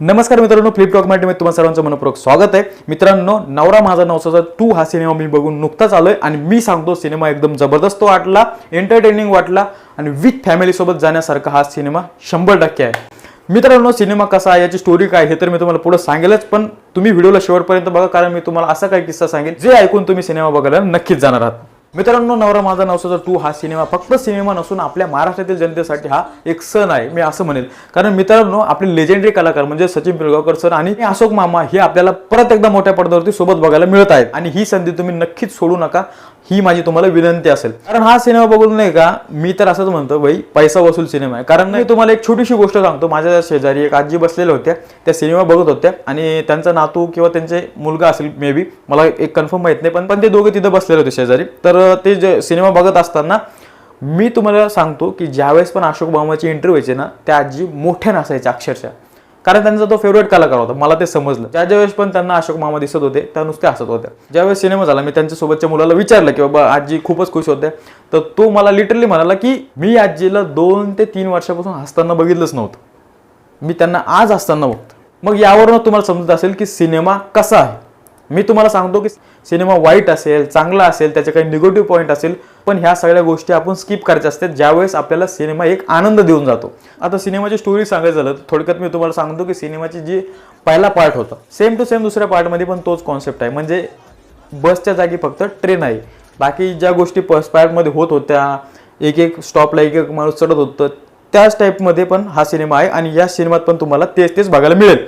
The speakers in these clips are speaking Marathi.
नमस्कार मित्रांनो फ्लिपटॉक मी तुम्हाला सर्वांचं मनपूर्वक स्वागत आहे. मित्रांनो नवरा माझा नवसाचा टू हा सिनेमा मी बघून नुकताच आलोय आणि मी सांगतो सिनेमा एकदम जबरदस्त वाटला एंटरटेनिंग वाटला आणि विथ फॅमिलीसोबत जाण्यासारखा हा सिनेमा शंभर टक्के आहे. मित्रांनो सिनेमा कसा आहे याची स्टोरी काय हे तर मी तुम्हाला पुढे सांगेलच पण तुम्ही व्हिडिओला शेवटपर्यंत बघा कारण मी तुम्हाला असा काही किस्सा सांगेल जे ऐकून तुम्ही सिनेमा बघायला नक्कीच जाणार आहात. मित्रांनो नवरा माझा नवसाचा टू हा सिनेमा फक्त सिनेमा नसून आपल्या महाराष्ट्रातील जनतेसाठी हा एक सण आहे मी असं म्हणेल. कारण मित्रांनो आपले लेजेंडरी कलाकार म्हणजे सचिन पिळगावकर सर आणि अशोक मामा हे आपल्याला परत एकदा मोठ्या पडद्यावरती सोबत बघायला मिळत आहेत. आणि ही संधी तुम्ही नक्कीच सोडू नका. ही माझी तुम्हाला विनंती असेल. कारण हा सिनेमा बघून नाही का मी तर असंच म्हणतो भाई पैसा वसूल सिनेमा आहे. कारण मी तुम्हाला एक छोटीशी गोष्ट सांगतो. माझ्या शेजारी एक आजी बसलेल्या होत्या. त्या सिनेमा बघत होत्या आणि त्यांचा नातू किंवा त्यांचे मुलगा असेल मे बी मला एक कन्फर्म माहीत नाही पण पण ते दोघे तिथं बसलेले होते शेजारी. तर ते जे सिनेमा बघत असताना मी तुम्हाला सांगतो की ज्यावेळेस पण अशोक मामाची इंटरव्ह्यू व्हायचे ना त्या आजी मोठ्या नसायच्या अक्षरशः. कारण त्यांचा तो फेवरेट कलाकार होता मला ते समजलं. ज्या ज्यावेळेस पण त्यांना अशोक मामा दिसत होते त्या नुसते हसत होत्या. ज्यावेळेस सिनेमा झाला मी त्यांच्या सोबतच्या मुलाला विचारलं की बाबा आजी खूपच खुश होते तर तो मला लिटरली म्हणाला की मी आजीला दोन ते तीन वर्षापासून हसताना बघितलंच नव्हतं. मी त्यांना आज असताना बघतो मग यावरून तुम्हाला समजत असेल की सिनेमा कसा आहे. मी तुम्हाला सांगतो की सिनेमा वाईट असेल चांगला असेल त्याचे काही निगेटिव्ह पॉईंट असेल पण ह्या सगळ्या गोष्टी आपण स्किप करायच्या असतात ज्यावेळेस आपल्याला सिनेमा एक आनंद देऊन जातो. आता सिनेमाची स्टोरी सांगायचं झालं तर थोडक्यात मी तुम्हाला सांगतो की सिनेमाची जी पहिला पार्ट होता सेम टू सेम दुसऱ्या पार्टमध्ये पण तोच कॉन्सेप्ट आहे. म्हणजे बसच्या जागी फक्त ट्रेन आहे. बाकी ज्या गोष्टी फर्स्ट पार्टमध्ये होत होत्या एक एक स्टॉपला एक एक माणूस चढत होतं त्याच टाईपमध्ये पण हा सिनेमा आहे आणि या सिनेमात पण तुम्हाला तेच तेच बघायला मिळेल.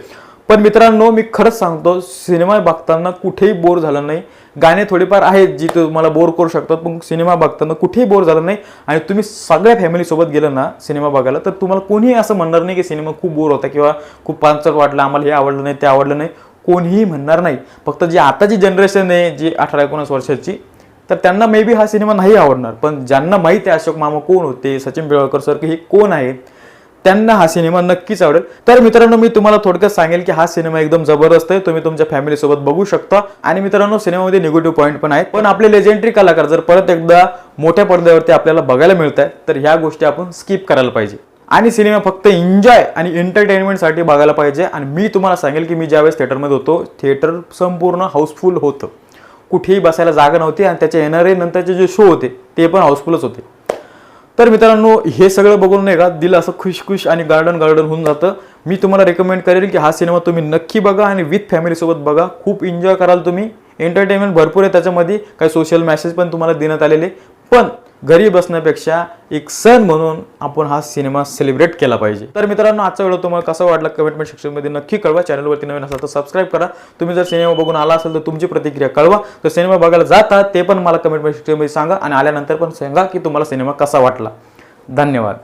पण मित्रांनो मी खरंच सांगतो सिनेमा बघताना कुठेही बोर झालं नाही. गाणे थोडेफार आहेत जी तुम्हाला बोर करू शकतात पण सिनेमा बघताना कुठेही बोर झालं नाही. आणि तुम्ही सगळ्या फॅमिलीसोबत गेलं ना सिनेमा बघायला तर तुम्हाला कोणीही असं म्हणणार नाही की सिनेमा खूप बोर होता किंवा खूप पांचट वाटलं आम्हाला हे आवडलं नाही ते आवडलं नाही. कोणीही म्हणणार नाही. फक्त जी आताची जनरेशन आहे जी अठरा एकोणीस वर्षाची तर त्यांना मे बी हा सिनेमा नाही आवडणार. पण ज्यांना माहीत आहे अशोक मामा कोण होते सचिन बेळकर सर की हे कोण आहेत त्यांना हा सिनेमा नक्कीच आवडेल. तर मित्रांनो मी तुम्हाला थोडक्यात सांगेल की हा सिनेमा एकदम जबरदस्त आहे. तुम्ही तुमच्या फॅमिलीसोबत बघू शकता. आणि मित्रांनो सिनेमामध्ये निगेटिव्ह पॉईंट पण आहेत. पण आपले लेजेंडरी कलाकार जर परत एकदा मोठ्या पडद्यावरती आपल्याला बघायला मिळत आहे तर ह्या गोष्टी आपण स्किप करायला पाहिजे. आणि सिनेमा फक्त एन्जॉय आणि एंटरटेनमेंटसाठी बघायला पाहिजे. आणि मी तुम्हाला सांगेल की मी ज्यावेळेस थिएटरमध्ये होतो थिएटर संपूर्ण हाऊसफुल होतं. कुठेही बसायला जागा नव्हती आणि त्याच्या येणारे नंतरचे जे शो होते ते पण हाऊसफुलच होते. तर मित्रांनो हे सगळं बघून नाही का दिलं असं खुश खुश आणि गार्डन गार्डन होऊन जातं. मी तुम्हाला रेकमेंड करेल की हा सिनेमा तुम्ही नक्की बघा आणि विथ फॅमिलीसोबत बघा. खूप एन्जॉय कराल तुम्ही. एंटरटेनमेंट भरपूर आहे त्याच्यामध्ये. काही सोशल मेसेज पण तुम्हाला देण्यात आलेले. पण घरी बसण्यापेक्षा एक सण म्हणून आपण हा सिनेमा सेलिब्रेट केला पाहिजे. तर मित्रांनो आजचा व्हिडिओ तुम्हाला कसा वाटला कमेंटमेंट सेक्शनमध्ये नक्की कळवा. चॅनलवरती नवीन असाल तर सबस्क्राईब करा. तुम्ही जर सिनेमा बघून आला असेल तर तुमची प्रतिक्रिया कळवा. तर सिनेमा बघायला जाता ते पण मला कमेंटमेंट सेक्शनमध्ये सांगा आणि आल्यानंतर पण सांगा की तुम्हाला सिनेमा कसा वाटला. धन्यवाद.